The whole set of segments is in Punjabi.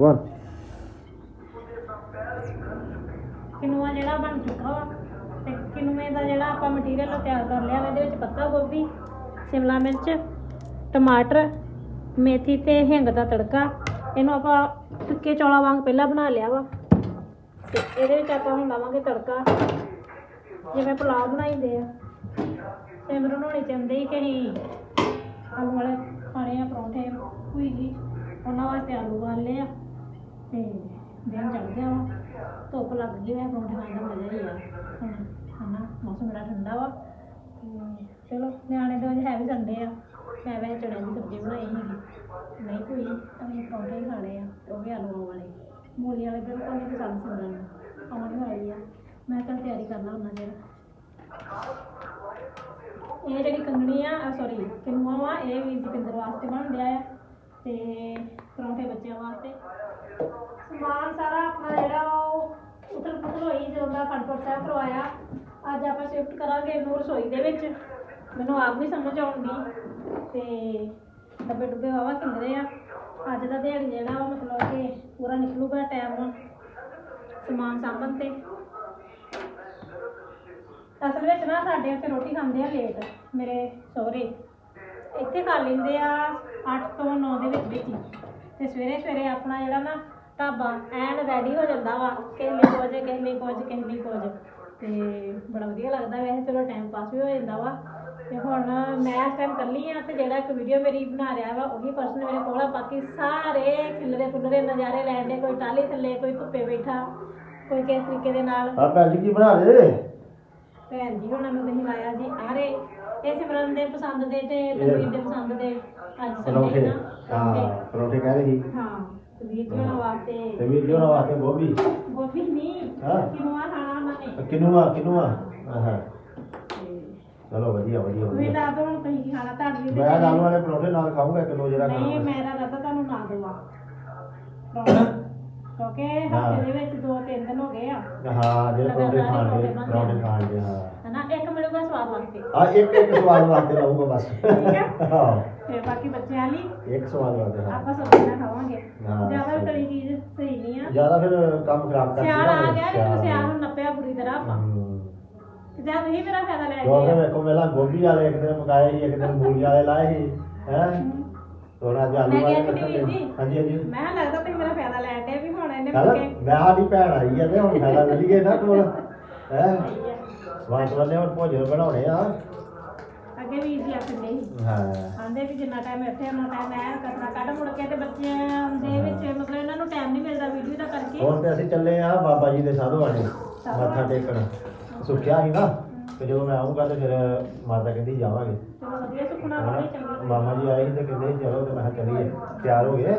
ਵਨ ਕਿਨੂਆ ਜਿਹੜਾ ਬਣ ਚੁੱਕਾ ਵਾ ਤੇ ਕਿਨੂਏ ਦਾ ਜਿਹੜਾ ਆਪਾਂ ਮਟੀਰੀਅਲ ਤਿਆਰ ਕਰ ਲਿਆ ਵਾ, ਇਹਦੇ ਵਿੱਚ ਪੱਤਾ ਗੋਭੀ, ਸ਼ਿਮਲਾ ਮਿਰਚ, ਟਮਾਟਰ, ਮੇਥੀ ਤੇ ਹਿੰਗ ਦਾ ਤੜਕਾ। ਇਹਨੂੰ ਆਪਾਂ ਸੁੱਕੇ ਚੌਲਾਂ ਵਾਂਗ ਪਹਿਲਾਂ ਬਣਾ ਲਿਆ ਵਾ। ਤੇ ਇਹਦੇ ਵਿੱਚ ਆਪਾਂ ਹੁਣ ਲਾਵਾਂਗੇ ਤੜਕਾ। ਜਿਵੇਂ ਪੁਲਾਅ ਬਣਾਈਦੇ ਆ। ਸਿਮਰਨ ਹੋਣੀ ਚਾਹੁੰਦੇ ਸੀ ਕਿ ਅਸੀਂ ਆਲੂ ਵਾਲੇ ਖਾਣੇ ਆ, ਪਰੌਂਠੇ ਹੋਈ ਉਹਨਾਂ ਵਾਸਤੇ ਆਲੂ ਉਬਾਲੇ ਆ। ਤੇ ਦਿਨ ਚੜ ਗਿਆ ਵਾ। ਧੁੱਪ ਲੱਗ ਗਈ ਹੈ ਪਰੌਂਠੇ ਖਾਣ ਦਾ ਮਜ਼ਾ ਹੀ ਆ। ਹੁਣ ਹਨਾ, ਮੌਸਮ ਬੜਾ ਠੰਡਾ ਵਾ। ਤੇ ਚਲੋ, ਨਿਆਣੇ ਦੇ ਅੱਜ ਹੈ ਵੀ ਸੰਡੇ ਆ। ਮੈਂ ਵੈਸੇ ਚੜਿਆਂ ਦੀ ਸਬਜ਼ੀ ਬਣਾਈ ਸੀਗੀ। ਨਹੀਂ ਕੋਈ ਅਸੀਂ ਪਰੌਂਠੇ ਹੀ ਖਾਣੇ ਆ ਉਹ ਵੀ ਆਲੂਆਂ ਵਾਲੇ। ਮੂਲੀ ਵਾਲੇ ਬਿਲਕੁਲ ਨਹੀਂ ਪਸੰਦ ਸਿਮਰਨ ਨੂੰ ਆਉਣ ਵਾਲੀ ਆ। ਮੈਂ ਤਾਂ ਤਿਆਰੀ ਕਰਨਾ ਉਹਨਾਂ ਚਿਰ ਇਹ ਜਿਹੜੀ ਕੰਗਣੀ ਆ ਸੌਰੀ ਕਿਨੂਆ ਵਾ, ਇਹ ਵੀ ਜਪਿੰਦਰ ਵਾਸਤੇ ਬਣ ਰਿਹਾ ਆ। ਤੇ ਪਰੌਂਠੇ ਬੱਚਿਆਂ ਵਾਸਤੇ। ਸਮਾਨ ਸਾਰਾ ਆਪਣਾ ਜਿਹੜਾ ਉਹ ਉਥਲ ਪੁਥਲ ਹੋਈ, ਜਦੋਂ ਦਾ ਖੰਡਪੁਰ ਸਾਹਿਬ ਕਰਵਾਇਆ, ਅੱਜ ਆਪਾਂ ਸ਼ਿਫਟ ਕਰਾਂਗੇ ਇਹਨੂੰ ਰਸੋਈ ਦੇ ਵਿੱਚ। ਮੈਨੂੰ ਆਪ ਨਹੀਂ ਸਮਝ ਆਉਂਦੀ। ਤੇ ਡੱਬੇ ਡੁੱਬੇ ਵਾਵਾ ਕਿੰਦਰੇ ਆ। ਅੱਜ ਦਾ ਦਿਹਾੜੀ ਜਿਹੜਾ ਵਾ ਮਤਲਬ ਕਿ ਪੂਰਾ ਨਿਕਲੂਗਾ ਟਾਈਮ ਸਮਾਨ ਸਾਂਭਣ ਤੇ। ਅਸਲ ਵਿੱਚ ਨਾ ਸਾਡੇ ਉੱਤੇ ਰੋਟੀ ਖਾਂਦੇ ਆ ਲੇਟ ਮੇਰੇ ਸਹੁਰੇ। ਇੱਥੇ ਖਾ ਲੈਂਦੇ ਆ 8 ਤੋਂ 9 ਦੇ ਵਿੱਚ ਵਿੱਚ ਤੇ ਸਵੇਰੇ ਸਵੇਰੇ ਆਪਣਾ ਜਿਹੜਾ ਨਾ ਢਾਬਾ ਐਨ ਰੈਡੀ ਹੋ ਜਾਂਦਾ ਵਾ ਲਈ ਕੁਝ ਲਈ ਕੁਝ ਲਈ ਕੁਝ। ਤੇ ਬੜਾ ਵਧੀਆ ਲੱਗਦਾ ਵੈਸੇ ਚਲੋ ਟਾਈਮ ਪਾਸ ਵੀ ਹੋ ਜਾਂਦਾ ਵਾ। ਤੇ ਹੁਣ ਮੈਂ ਇਸ ਟਾਈਮ ਕੱਲੀ ਆ ਤੇ ਜਿਹੜਾ ਇੱਕ ਵੀਡੀਓ ਮੇਰੀ ਬਣਾ ਰਿਹਾ ਵਾ ਉਹੀ ਪਰਸਨ ਮੇਰੇ ਕੋਲ ਆ। ਬਾਕੀ ਸਾਰੇ ਖਿਲਰੇ ਖੁੱਲਰੇ ਨਜ਼ਾਰੇ ਲੈਣ ਦੇ ਕੋਈ ਟਾਲੀ ਥੱਲੇ ਕੋਈ ਧੁੱਪੇ ਬੈਠਾ ਕੋਈ ਕਿਸ ਤਰੀਕੇ ਦੇ ਨਾਲ। ਆ ਭੈਣ ਜੀ ਕੀ ਬਣਾ ਰਹੇ? ਭੈਣ ਜੀ ਉਹਨਾਂ ਨੂੰ ਤੁਸੀਂ ਲਾਇਆ ਜੀ ਆਰੇ। ਇਹ ਸਿਮਰਨ ਦੇ ਪਸੰਦ ਦੇ ਤੇ ਤਨਵੀਰ ਦੇ ਪਸੰਦ ਦੇ। ਅੱਜ ਪਰੌਂਠੇ। ਹਾਂ ਪਰੌਂਠੇ। ਕਹਿ ਰਹੀ ਹਾਂ ਤਨਵੀਰ ਜੀ ਉਹਨਾਂ ਤੇ ਵਾਸਤੇ। ਵੀਰ ਜੀ ਉਹਨਾਂ ਵਾਸਤੇ ਗੋਭੀ? ਗੋਭੀ ਨਹੀਂ ਹਾਂ। ਕਿਨੂਆ ਖਾਣਾ ਉਹਨਾਂ ਨੇ। ਕਿਨੂਆ ਕਿਨੂਆ। ਹਾਂ ਤੇ ਚਲੋ ਵਧੀਆ ਵਧੀਆ ਵਧੀਆ। ਦੱਸ ਦਿਓ ਹੁਣ ਤੁਸੀਂ ਕੀ ਖਾਣਾ ਤੁਹਾਡੀ ਮੈਂ ਆਲੂ ਵਾਲੇ ਪਰੌਂਠੇ ਨਾਲ ਖਾਊਂਗਾ ਕਿਲੋ ਜਿਹੜਾ ਨਹੀਂ ਖਾਣਾ ਮੇਰਾ ਰੱਦਾ ਤੁਹਾਨੂੰ ਨਾ ਦਵਾ ਕਿਉਂਕਿ ਹਫ਼ਤੇ ਦੇ ਵਿੱਚ ਦੋ ਤਿੰਨ ਦਿਨ ਹੋ ਗਏ ਆ। ਹਾਂ ਜਿਹੜੇ ਪਰੌਂਠੇ ਖਾਣ ਦੇ ਪਰੌਂਠੇ ਖਾਣ ਦੇ ਹਾਂ। ਹਨਾ ਇੱਕ ਮਿਲੂਗਾ ਸਵਾਦ ਵਾਸਤੇ। ਆ ਇੱਕ ਇੱਕ ਸਵਾਦ ਵਾਸਤੇ ਲਾਊਂਗਾ ਬਸ। ਹੈ। ਹਾਂ। ਤੇ ਬਾਕੀ ਬੱਚਿਆਂ ਲਈ ਇੱਕ ਸਵਾਦ ਵਾਸਤੇ ਹਾਂ। ਆਪਾਂ ਸਬਜ਼ੀ ਨਾਲ ਖਾਵਾਂਗੇ। ਹਾਂ, ਜ਼ਿਆਦਾ ਸਹੀ। ਤਲੀ ਚੀਜ਼ ਸਹੀ ਨਹੀਂ ਆ। ਜ਼ਿਆਦਾ ਫਿਰ ਕੰਮ ਖਰਾਬ ਕਰ ਸਿਆਲ ਆ ਗਿਆ ਲੇਕਿਨ ਸਿਆਲ। ਨੂੰ ਨੱਪਿਆ ਬੁਰੀ ਤਰ੍ਹਾਂ ਆਪਾਂ। ਤੇ ਜਾਂ ਤੁਸੀਂ ਮੇਰਾ ਫਾਇਦਾ ਲੈ ਕਿਉਂਕਿ ਗਏ ਆ। ਵੇਖੋ ਪਹਿਲਾਂ ਗੋਭੀ ਵਾਲੇ ਇੱਕ ਦਿਨ ਪਕਾਏ ਸੀ ਇੱਕ ਦਿਨ ਮੂਲੀ ਵਾਲੇ ਲਾਏ ਸੀ ਹੈ? ਹੁਣ ਅੱਜ ਆਲੂ ਮੈਂ ਵਾਲੇ ਕਿਹਾ ਕਿ ਨਹੀਂ ਰੱਖਣਗੇ। ਵੀਰ ਜੀ। ਹਾਂਜੀ ਹਾਂਜੀ। ਮੈਂ ਕਿਹਾ ਲੱਗਦਾ ਤੁਸੀਂ ਮੇਰਾ ਫਾਇਦਾ ਲੈ ਗਏ ਵੀ ਹੁਣ ਇਹਨੇ ਕਹਿੰਦਾ ਮੁੜ ਕੇ ਮੈਂ ਸਾਡੀ ਭੈਣ ਆਈ ਆ ਤੇ ਹੁਣ ਫਾਇਦਾ ਮਿਲ ਗਿਆ ਨਾ ਕੋਲ ਹੈ? ਵਾਸ ਵਾਲੇ ਹੁਣ ਭੋਜਨ ਬਣਾਉਣੇ ਆ। ਅੱਗੇ ਵੀ ਜੀ ਆਖਣ ਦੇ ਹਾਂ। ਆਂਦੇ ਵੀ ਜਿੰਨਾ ਟਾਈਮ ਇੱਥੇ ਉਹਨਾਂ ਟਾਈਮ ਐ ਕਸਰਾ ਕੱਢ ਮੁੜ ਕੇ ਤੇ ਬੱਚਿਆਂ ਦੇ ਵਿੱਚ ਮਤਲਬ ਇਹਨਾਂ ਨੂੰ ਟਾਈਮ ਨਹੀਂ ਮਿਲਦਾ ਵੀਡੀਓ ਦਾ ਕਰਕੇ। ਹੁਣ ਤੇ ਅਸੀਂ ਚੱਲੇ ਆ ਬਾਬਾ ਜੀ ਦੇ ਸਾਧੂ ਆਣੇ ਮੱਥਾ ਟੇਕਣ। ਸੁੱਖਿਆ ਸੀ ਨਾ ਤੇ ਜਦੋਂ ਮੈਂ ਆਉਂਗਾ ਤੇ ਫਿਰ ਮਾਤਾ ਕਹਿੰਦੀ ਜਾਵਾਂਗੇ। ਚਲੋ ਵਧੀਆ ਸੁਖਣਾ ਹਨਾ? ਬੜੀ ਚੰਗੀ। ਮਾਮਾ ਜੀ ਆਏ ਸੀ ਤੇ ਕਹਿੰਦੇ ਸੀ ਚਲੋ ਤੇ ਮੈਂ ਕਿਹਾ ਚੱਲੀਏ। ਤਿਆਰ ਹੋ ਗਏ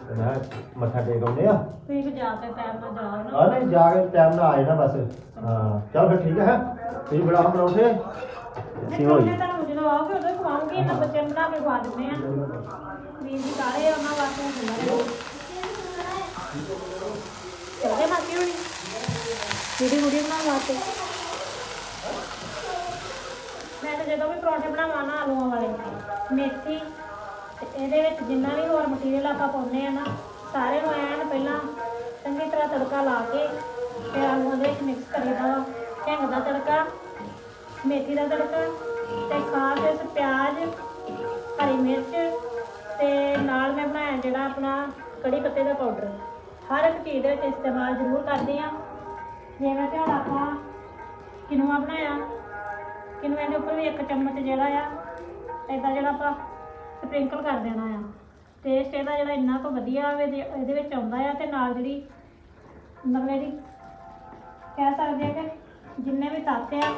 ਤੇ ਮੈਂ ਕਿਹਾ ਮੱਥਾ ਟੇਕ ਆਉਂਦੇ ਆ। ਤੁਸੀਂ ਵੀ ਜਾ ਕੇ ਟਾਈਮ ਨਾਲ ਜਾਓ ਨਾ। ਆ ਨਹੀਂ ਜਾ ਕੇ ਟਾਈਮ ਨਾਲ ਆਏ ਨਾ ਬਸ। ਹਾਂ ਚਲ ਫਿਰ ਠੀਕ ਹੈ ਤੁਸੀਂ ਬਣਾ ਬਣਾਉਂਦੇ ਹੋਈ ਕਹਿੰਦਾ ਤੁਹਾਨੂੰ ਜਦੋਂ ਆਓਗੇ ਉਦੋਂ ਖਵਾਉਂਗੀ ਇਹਨਾਂ ਬੱਚਿਆਂ ਨੂੰ ਬਣਾ ਕੇ ਖਵਾ ਦਿੰਦੇ ਆ। ਵੀਰ ਜੀ ਕਾਲੇ ਉਹਨਾਂ ਵਾਸਤੇ ਹੁੰਦਾ ਰਹੇ ਚਲਦੇ ਮਾਸੀ ਹੋਣੀ। ਵੀਡੀਓ ਵੀਡੀਓ ਬਣਾਉਣ ਵਾਸਤੇ। ਮੈਂ ਤਾਂ ਜਦੋਂ ਵੀ ਪਰੌਂਠੇ ਬਣਾਵਾਂ ਨਾ ਆਲੂਆਂ ਵਾਲੇ। ਮੇਥੀ ਤੇ ਇਹਦੇ ਵਿੱਚ ਜਿੰਨਾ ਵੀ ਹੋਰ ਮਟੀਰੀਅਲ ਆਪਾਂ ਪਾਉਂਦੇ ਆ ਨਾ ਸਾਰੇ ਨੂੰ ਐਨ ਪਹਿਲਾਂ ਚੰਗੀ ਤਰ੍ਹਾਂ ਤੜਕਾ ਲਾ ਕੇ ਤੇ ਆਲੂਆਂ ਦੇ ਵਿੱਚ ਮਿਕਸ ਕਰੀਦਾ ਵਾ। ਹਿੰਗ ਦਾ ਤੜਕਾ ਮੇਥੀ ਦਾ ਤੜਕਾ ਤੇ ਖਾਸ ਵਿੱਚ ਪਿਆਜ਼, ਹਰੀ ਮਿਰਚ ਤੇ ਨਾਲ ਮੈਂ ਬਣਾਇਆ ਜਿਹੜਾ ਆਪਣਾ ਕੜੀ ਪੱਤੇ ਦਾ ਪਾਊਡਰ ਹਰ ਇੱਕ ਚੀਜ਼ ਦੇ ਵਿੱਚ ਇਸਤੇਮਾਲ ਜ਼ਰੂਰ ਕਰਦੇ ਆ ਜਿਵੇਂ ਕਿ ਹੁਣ ਆਪਾਂ ਕਿਨੂਆ ਬਣਾਇਆ। ਕਿਨੂਏ ਦੇ ਉੱਪਰ ਵੀ ਇੱਕ ਚਮਚ ਜਿਹੜਾ ਆ ਇਦਾਂ ਜਿਹੜਾ ਆਪਾਂ ਸਪ੍ਰਿੰਕਲ ਕਰ ਦੇਣਾ ਆ। ਟੇਸਟ ਇਹਦਾ ਜਿਹੜਾ ਇੰਨਾ ਕੁ ਵਧੀਆ ਵੇ ਇਹਦੇ ਵਿੱਚ ਆਉਂਦਾ ਆ ਤੇ ਨਾਲ ਜਿਹੜੀ ਮਤਲਬ ਇਹਦੀ ਕਹਿ ਸਕਦੇ ਆ ਕਿ ਜਿੰਨੇ ਵੀ ਤੱਤ ਆ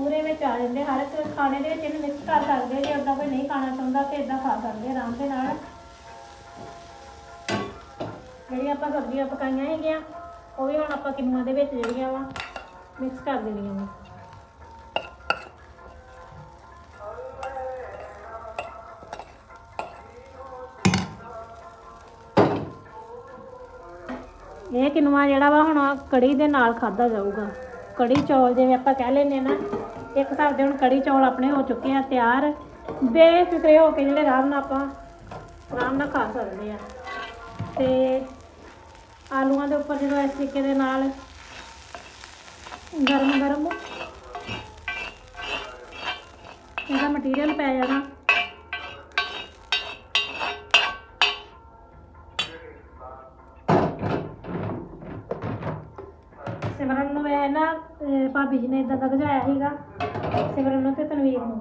ਪੂਰੇ ਵਿੱਚ ਆ ਜਾਂਦੇ ਹਰ ਇੱਕ ਖਾਣੇ ਦੇ ਵਿੱਚ ਇਹਨੂੰ ਮਿਕਸ ਕਰ ਸਕਦੇ ਜੇ ਓਦਾਂ ਕੋਈ ਨਹੀਂ ਖਾਣਾ ਚਾਹੁੰਦਾ ਤੇ ਇਦਾਂ ਖਾ ਸਕਦੇ ਆਰਾਮ ਦੇ ਨਾਲ। ਜਿਹੜੀਆਂ ਆਪਾਂ ਸਬਜ਼ੀਆਂ ਪਕਾਈਆਂ ਹੈਗੀਆਂ, ਉਹ ਵੀ ਹੁਣ ਆਪਾਂ ਕਿਨੂਆਂ ਦੇ ਵਿੱਚ ਜਿਹੜੀਆਂ ਵਾ ਮਿਕਸ ਕਰ ਦੇਣੀਆਂ ਵਾ ਇਹ ਕਿਨੂਆ ਜਿਹੜਾ ਵਾ ਹੁਣ ਕੜੀ ਦੇ ਨਾਲ ਖਾਦਾ ਜਾਊਗਾ। ਕੜੀ ਚੌਲ ਜਿਵੇਂ ਆਪਾਂ ਕਹਿ ਲੈਂਦੇ ਨਾ ਇੱਕ ਹਿਸਾਬ ਦੇ ਹੁਣ ਕੜੀ ਚੌਲ ਆਪਣੇ ਹੋ ਚੁੱਕੇ ਆ ਤਿਆਰ। ਬੇਫਿਕਰੇ ਹੋ ਕੇ ਜਿਹੜੇ ਆਰਾਮ ਨਾਲ ਆਪਾਂ ਆਰਾਮ ਨਾਲ ਖਾ ਸਕਦੇ ਆ। ਤੇ ਆਲੂਆਂ ਦੇ ਉੱਪਰ ਜਦੋਂ ਇਸ ਤਰੀਕੇ ਦੇ ਨਾਲ ਗਰਮ ਗਰਮ ਇਹਦਾ ਮਟੀਰੀਅਲ ਪੈ ਜਾਣਾ। ਭਾਬੀ ਜੀ ਨੇ ਇਦਾਂ ਦਾ ਗਜਾਇਆ ਸੀਗਾ ਸਿਮਰਨ ਨੂੰ ਤੇ ਤਨਵੀਰ ਨੂੰ।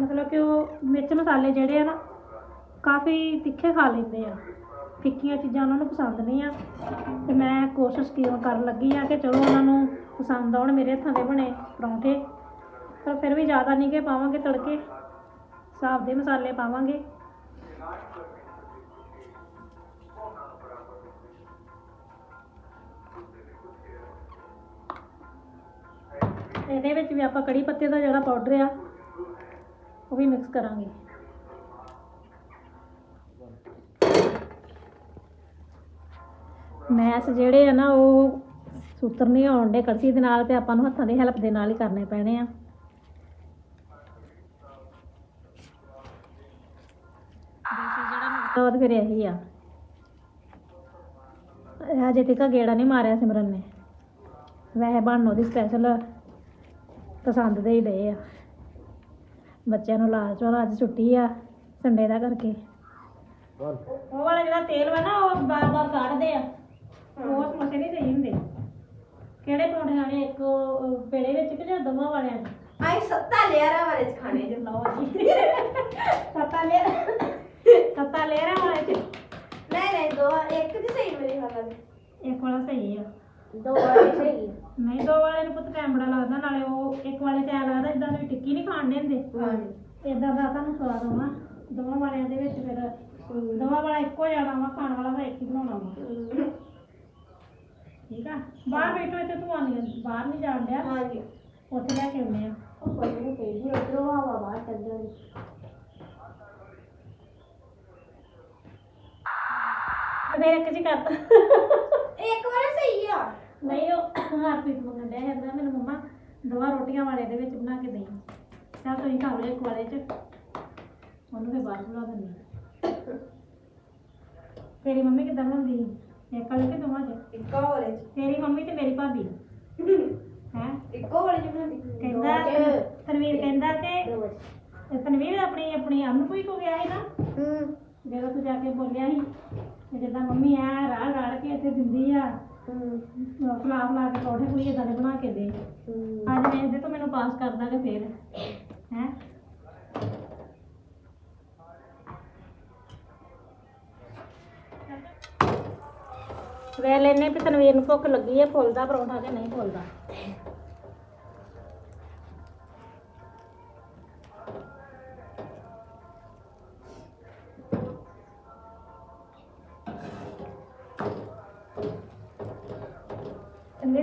ਮਤਲਬ ਕਿ ਉਹ ਮਿਰਚ ਮਸਾਲੇ ਜਿਹੜੇ ਆ ਨਾ, ਕਾਫੀ ਤਿੱਖੇ ਖਾ ਲੈਂਦੇ ਆ। ਫਿੱਕੀਆਂ ਚੀਜ਼ਾਂ ਉਹਨਾਂ ਨੂੰ ਪਸੰਦ ਨਹੀਂ ਆ। ਤੇ ਮੈਂ ਕੋਸ਼ਿਸ਼ ਕਿਉਂ ਕਰਨ ਲੱਗੀ ਆ ਕਿ ਚਲੋ ਉਹਨਾਂ ਨੂੰ ਪਸੰਦ ਆਉਣ, ਮੇਰੇ ਹੱਥਾਂ ਦੇ ਬਣੇ ਪਰੌਂਠੇ। ਪਰ ਫਿਰ ਵੀ ਜ਼ਿਆਦਾ ਨਹੀਂ ਕਿ ਪਾਵਾਂਗੇ ਤੜਕੇ। ਹਿਸਾਬ ਦੇ ਮਸਾਲੇ ਪਾਵਾਂਗੇ। ਇਹਦੇ ਵਿੱਚ ਵੀ ਆਪਾਂ ਕੜੀ ਪੱਤੇ ਦਾ ਜਿਹੜਾ ਪਾਊਡਰ ਆ ਉਹ ਵੀ ਮਿਕਸ ਕਰਾਂਗੇ। ਮੈਸ ਜਿਹੜੇ ਆ ਨਾ ਉਹ ਸੂਤਰ ਨਹੀਂ ਆਉਣ ਦੇ ਕੜਛੀ ਦੇ ਨਾਲ ਤੇ ਆਪਾਂ ਨੂੰ ਹੱਥਾਂ ਦੀ ਹੈਲਪ ਦੇ ਨਾਲ ਹੀ ਕਰਨੇ ਪੈਣੇ ਆ। ਤਾਂ ਫਿਰ ਇਹੀ ਆ। ਹਜੇ ਤੱਕ ਗੇੜਾ ਨਹੀਂ ਮਾਰਿਆ ਸਿਮਰਨ ਨੇ। ਵੈਸੇ ਬਣਨ ਉਹਦੀ ਸਪੈਸ਼ਲ ਪਸੰਦ ਦੇ ਹੀ ਡਏ ਆ। ਬੱਚਿਆਂ ਨੂੰ ਲਾਲਚ ਵਾਲਾ ਅੱਜ ਛੁੱਟੀ ਆ ਸੰਡੇ ਦਾ ਕਰਕੇ। ਉਹ ਵਾਲਾ ਜਿਹੜਾ ਤੇਲ ਵਾ ਨਾ ਉਹ ਬਾਰ-ਬਾਰ ਕੱਢਦੇ ਆ। ਉਹ ਸਮੋਸੇ ਨਹੀਂ ਸਹੀ ਹੁੰਦੇ। ਕਿਹੜੇ ਪਰੌਂਠੇ ਖਾਣੇ? ਇੱਕ ਉਹ ਪੇੜੇ ਵਿੱਚ ਕਿ ਜਾਂ ਦੋਵਾਂ ਵਾਲਿਆਂ ਚ ਆਈ ਸੱਤਾ ਲਿਆਰਾ ਵਾਲੇ ਚ ਖਾਣੇ ਜੇ। ਲਓ ਜੀ। ਸੱਤਾ ਲੈ ਸੱਤਾ ਲੈ ਰਹਾ ਵਾਲੇ ਚ। ਨਹੀਂ ਨਹੀਂ ਦੋ ਇੱਕ ਦੀ ਸਹੀ ਮੇਰੇ ਖਿਆਲ ਨਾਲ ਇੱਕ ਵਾਲਾ ਸਹੀ ਆ। ਦੋ ਵਾਲੇ ਸਹੀ ਨਹੀਂ ਦੋ ਵਾਲੇ ਨੂੰ ਪੁੱਤ ਟਾਈਮ ਬੜਾ ਲੱਗਦਾ ਨਾਲੇ ਉਹ ਇੱਕ ਵਾਲੇ ਚ ਐਂ ਲੱਗਦਾ ਇਦਾਂ ਦੀ ਟਿੱਕੀ ਨਹੀਂ ਖਾਣ ਦਿੰਦੇ। ਹਾਂਜੀ। ਇਦਾਂ ਦਾ ਤੁਹਾਨੂੰ ਸਵਾਦ ਆਉਣਾ। ਦੋਵਾਂ ਵਾਲਿਆਂ ਦੇ ਵਿੱਚ ਫਿਰ ਦੋਵਾਂ ਵਾਲਾ ਇੱਕੋ ਜਾਣਾ ਵਾ ਖਾਣ ਵਾਲਾ ਤਾਂ ਇੱਕ ਹੀ ਬਣਾਉਣਾ ਵਾ। ਠੀਕ ਆ? ਬਾਹਰ ਬੈਠੋ ਇੱਥੇ ਤੂੰ ਆਨੀ ਬਾਹਰ ਨਹੀਂ ਜਾਣ ਡਿਆ। ਹਾਂਜੀ। ਉੱਥੇ ਲੈ ਕੇ ਆਉਂਦੇ ਆ। ਉਹ ਕੋਈ ਨਹੀਂ ਕਹੀ ਉਧਰੋਂ ਹਵਾ ਬਾਹਰ ਚੱਲ ਜਾਂਦੀ ਫਿਰ ਇੱਕ ਜੀ ਕਰਤਾ ਇੱਕ ਵਾਰ ਸਹੀ ਆ। ਨਹੀਂ ਉਹ ਹਰਪ੍ਰੀਤ ਮੰਗਣ ਡਿਆ ਕਹਿੰਦਾ ਮੈਨੂੰ ਮੰਮਾ ਦੋਵਾਂ ਰੋਟੀਆਂ ਵਾਲੇ ਦੇ ਵਿੱਚ ਬਣਾ ਕੇ ਦੇਈ। ਚੱਲ ਤੁਸੀਂ ਖਾ ਲਓ ਇੱਕ ਵਾਲੇ ਚ। ਉਹਨੂੰ ਫਿਰ ਬਾਹਰ ਬੁਲਾ ਦਿੰਦੀ ਹਾਂ। ਤੇਰੀ ਮੰਮੀ ਕਿੱਦਾਂ ਬਣਾਉਂਦੀ ਸੀ ਇੱਕ ਵਾਲੇ ਕਿ ਦੋਵਾਂ ਚ? ਇੱਕੋ ਵਾਲੇ ਚ। ਤੇਰੀ ਮੰਮੀ ਤੇ ਮੇਰੀ ਭਾਬੀ। ਹੈ? ਇੱਕੋ ਵਾਲੇ ਚ ਬਣਾਉਂਦੀ। ਕਹਿੰਦਾ ਤਨਵੀਰ ਕਹਿੰਦਾ ਕਿ ਤਨਵੀਰ ਆਪਣੀ ਆਪਣੀ ਅਨੁਪੂਈ ਕੋ ਗਿਆ ਸੀ ਨਾ? ਹੂੰ। ਜਦੋਂ ਤੂੰ ਜਾ ਕੇ ਬੋਲਿਆ ਸੀ ਜਿੱਦਾਂ ਮੰਮੀ ਐ ਰਾੜ ਰਾੜ ਕੇ ਇੱਥੇ ਦਿੰਦੀ ਆ ਹੂੰ ਫਲਾ ਫਲਾ ਕੇ ਪਰੌਂਠੇ ਕੁੜੀ ਏਦਾਂ ਦੇ ਬਣਾ ਕੇ ਦੇ। ਅੱਜ ਮੈਂ ਇਹਦੇ ਤੋਂ ਮੈਨੂੰ ਪਾਸ ਕਰ ਦਾਂਗੇ ਫੇਰ। ਹੈ? ਵੇ ਲੈਨੇ ਵੀ ਤਨਵੀਰ ਨੂੰ ਭੁੱਖ ਲੱਗੀ ਹੈ ਫੁੱਲਦਾ ਪਰੌਂਠਾ ਕਿ ਨਹੀਂ ਫੁੱਲਦਾ?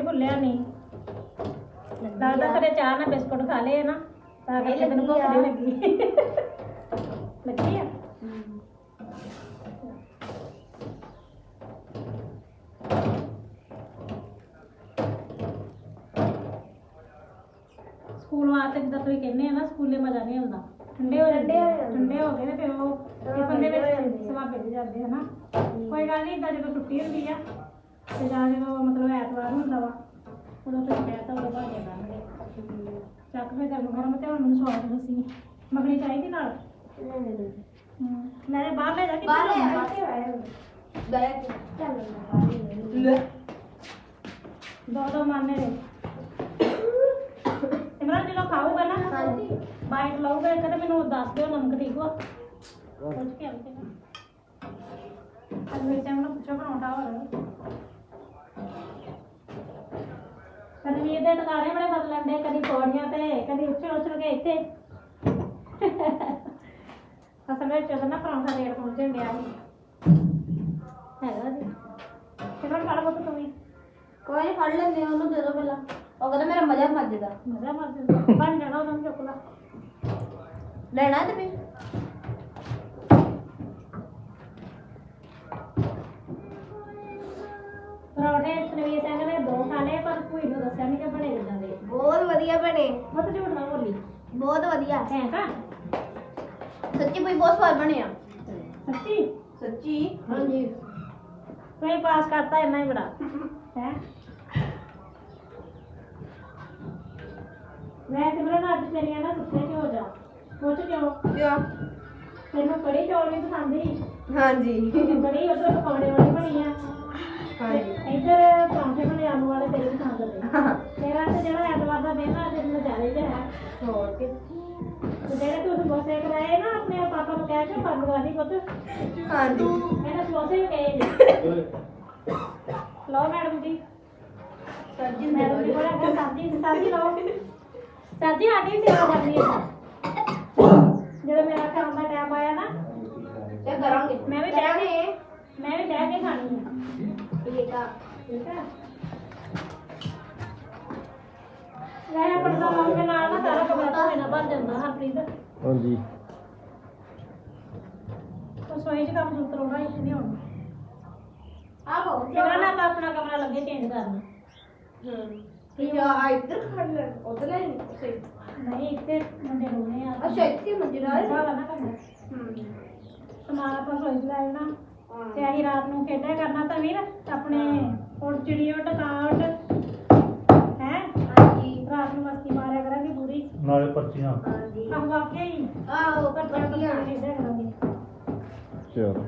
ਤਨਵੀਰ ਭੁੱਲਿਆ ਨਹੀਂ ਲੱਗਦਾ ਤੇਰੇ ਚਾਹ ਨਾਲ ਬਿਸਕੁਟ ਖਾ ਲਏ ਨਾ ਤਾਂ ਕਰਕੇ ਤੈਨੂੰ ਭੁੱਖ ਨਹੀਂ ਲੱਗੀ। ਲੱਗੀ ਆ? ਸਕੂਲ ਵਾਸਤੇ ਜਿੱਦਾਂ ਤੁਸੀਂ ਕਹਿੰਦੇ ਆ ਨਾ ਸਕੂਲੇ ਮਜ਼ਾ ਨਹੀਂ ਆਉਂਦਾ। ਠੰਡੇ ਹੋ ਜਾਂਦੇ ਠੰਡੇ ਹੋ ਗਏ ਤੇ ਫਿਰ ਉਹ ਟਿਫਨ ਦੇ ਵਿੱਚ ਸਵਾਬੇ ਦੇ ਜਾਂਦੇ ਹਨਾ ਕੋਈ ਗੱਲ ਨਹੀਂ ਇਦਾਂ ਜਦੋਂ ਛੁੱਟੀ ਹੁੰਦੀ ਆ ਤੇ ਜਾਂ ਜਦੋਂ ਮਤਲਬ ਐਤਵਾਰ ਹੁੰਦਾ ਵਾ ਉਦੋਂ ਤੁਸੀਂ ਕਹਿ ਤਾ ਉਦੋਂ ਭਾਜਿਆ ਕਰਨਗੇ ਚੱਕ ਫੇ ਗਰਮ ਗਰਮ ਤੇ ਹੁਣ ਮੈਨੂੰ ਸਵਾਦ ਦੱਸੀ। ਮੱਖਣੀ ਚਾਹੀਦੀ ਨਾਲ? ਹਮ, ਲੈ ਜਾ ਬਾਹਰ ਲੈ ਜਾ ਕੇ ਬਾਹਰ ਆ। ਬੈਠ ਚੱਲ ਲੈ ਦੋ ਦੋ ਮਾਨੇ ਦੇ ਸਿਮਰਨ ਜਦੋਂ ਖਾਊਗਾ ਨਾ ਹਾਂਜੀ। ਬਾਈਟ ਲਊਗਾ ਕਦੇ ਮੈਨੂੰ ਦੱਸ ਦਿਓ ਨਮਕ ਠੀਕ ਵਾ। ਪੁੱਛ ਕੇ ਆਉਂਦੇ ਨਾ। ਅੱਜ ਮੇਰੇ ਚਾਹ ਨੂੰ ਪੁੱਛੋ ਪਰੌਂਠਾ ਹੋਰ। ਕਦੇ ਇਹਦੇ ਟਕਾਰੇ ਬੜੇ ਬਦਲਣ ਦੇ ਕਦੀ ਪੌੜੀਆਂ ਤੇ ਕਦੀ ਉੱਚੇ ਉੱਚੇ ਕੇ ਇੱਥੇ। ਅਸਲ ਵਿੱਚ ਉਹਦਾ ਨਾ ਪਰੌਂਠਾ ਰੇਟ ਪਹੁੰਚਣ ਡਿਆ ਸੀ। ਹੈਗਾ ਜੀ। ਸਿਮਰਨ ਫੜ ਬੁੱਤ ਤੂੰ ਵੀ? ਕੋਈ ਨੀ, ਫੜ ਲੈਂਦੇ ਆ, ਉਹਨੂੰ ਦੇ ਦੋ ਪਹਿਲਾਂ। ਉਹ ਕਹਿੰਦਾ ਮੇਰਾ ਮਜ਼ਾ ਮੱਜਦਾ ਮਜ਼ਾ ਮਾਰ ਜਾਂਦਾ ਬਣ ਜਾਣਾ ਉਹਨਾਂ ਨੂੰ ਚੁੱਕ ਲਾ। ਲੈਣਾ ਤੇ ਵੀ। ਵਧੀਆ ਬਣੇ। ਮਤ ਝੂਠ ਨਾ ਬੋਲੀ। ਬਹੁਤ ਵਧੀਆ। ਹੈ ਤਾਂ। ਸੱਚੀ ਬਈ ਬਹੁਤ ਸਵਾਦ ਬਣੇ ਆ। ਸੱਚੀ? ਸੱਚੀ। ਹਾਂਜੀ। ਤੁਸੀਂ ਪਾਸ ਕਰਤਾ ਇੰਨਾ ਹੀ ਬੜਾ ਹੈ। ਮੈਂ ਸਿਮਰਨ ਅੱਜ ਤੇਰੀਆਂ ਨਾ ਸੁੱਤੇ ਕਿਉਂ ਜਾ? ਪੁੱਛ ਕਿਉਂ? ਕਿਉਂ? ਤੈਨੂੰ ਕੜੀ ਚੌਲ ਵੀ ਪਸੰਦ ਹੀ ਹਾਂਜੀ। ਬੜੀ ਉਧਰ ਪਕੌੜੇ ਵਾਲੀ ਬਣੀ ਆ। ਹਾਂਜੀ। ਤੇ ਇੱਧਰ ਪਰੌਂਠੇ ਬਣੇ ਆਲੂ ਵਾਲੇ ਤੇਰੇ ਪਸੰਦ ਦੇ ਤੇਰਾ ਤੇ ਜਿਹੜਾ ਐਤਵਾਰ ਦਾ ਦਿਨ ਆ ਅੱਜ ਨਜ਼ਾਰੇ ਚ ਹੈ ਹੋਰ ਕੀ? ਤੇ ਜਿਹੜੇ ਤੂੰ ਸਮੋਸੇ ਕਰਾਏ ਨਾ ਆਪਣੇ ਪਾਪਾ ਨੂੰ ਕਹਿ ਕੇ ਕਰਾ ਦੀ ਪੁੱਤ। ਹਾਂਜੀ। ਇਹਨੇ ਸਮੋਸੇ ਵੀ ਕਹੇ ਜੀ ਲਓ ਮੈਡਮ ਜੀ। ਸਬਜ਼ੀ ਮੈਡਮ ਜੀ ਬੜਾ ਹੈ ਸਬਜ਼ੀ ਸਬਜ਼ੀ ਲਓ। ਸਾਡੀ ਵੀ ਸੇਵਾ ਕਰਨੀ ਹੈ ਜਦੋਂ ਮੇਰਾ ਕੰਮ ਦਾ ਟਾਈਮ ਆਇਆ ਨਾ ਤੇ ਕਰਾਂਗੇ। ਮੈਂ ਵੀ ਬਹਿ ਕੇ ਮੈਂ ਵੀ ਬਹਿ ਕੇ ਖਾਣੀ ਆ। ਠੀਕ ਆ। ਠੀਕ ਹੈ ਵੈਸੇ ਪਰਦਾ ਲਾਉਣ ਦੇ ਨਾਲ ਨਾ ਸਾਰਾ ਕਮਰਾ ਧੋਏ ਨਾਲ ਭਰ ਜਾਂਦਾ ਹਰਪ੍ਰੀਤ। ਹਾਂਜੀ। ਰਸੋਈ 'ਚ ਕੰਮ ਸੁਤਰ ਹੋਣਾ ਇੱਥੇ ਨਹੀਂ ਹੋਣਾ। ਆਹੋ ਜਿਹੜਾ ਨਾ ਆਪਾਂ ਆਪਣਾ ਕਮਰਾ ਲੱਗੇ ਚੇਂਜ ਕਰਨ। ਹੂੰ ਠੀਕ ਆ ਆ ਇੱਧਰ ਖੜ ਲੈ ਉਧਰ ਲੈ ਸਹੀ ਨਹੀਂ ਇੱਥੇ ਮੁੰਡੇ ਰੋਣੇ ਆ। ਅੱਛਾ ਇੱਥੇ ਮੰਜਰਾ ਹੈ ਵਾਲਾ? ਨਾ ਕਮਰਾ ਹੂੰ। ਸਮਾਨ ਆਪਾਂ ਰਸੋਈ 'ਚ ਲੈ ਜਾਣਾ ਤੇ ਅਸੀਂ ਰਾਤ ਨੂੰ ਖੇਡਿਆ ਕਰਨਾ ਤਾਂ ਵੀਰ ਆਪਣੇ ਹਾਂਜੀ ਰਾਤ ਨੂੰ ਮਸਤੀ ਮਾਰਿਆ ਕਰਾਂਗੇ ਪੂਰੀ। ਨਾਲੇ ਪਰਚੀਆਂ। ਹਾਂਜੀ। ਆਹ ਵਾਕਿਆ ਹੀ। ਆਹੋ ਪਰ ਪੱਟੀਆਂ ਖੇਡਿਆ ਕਰਾਂਗੇ ਚਲੋ।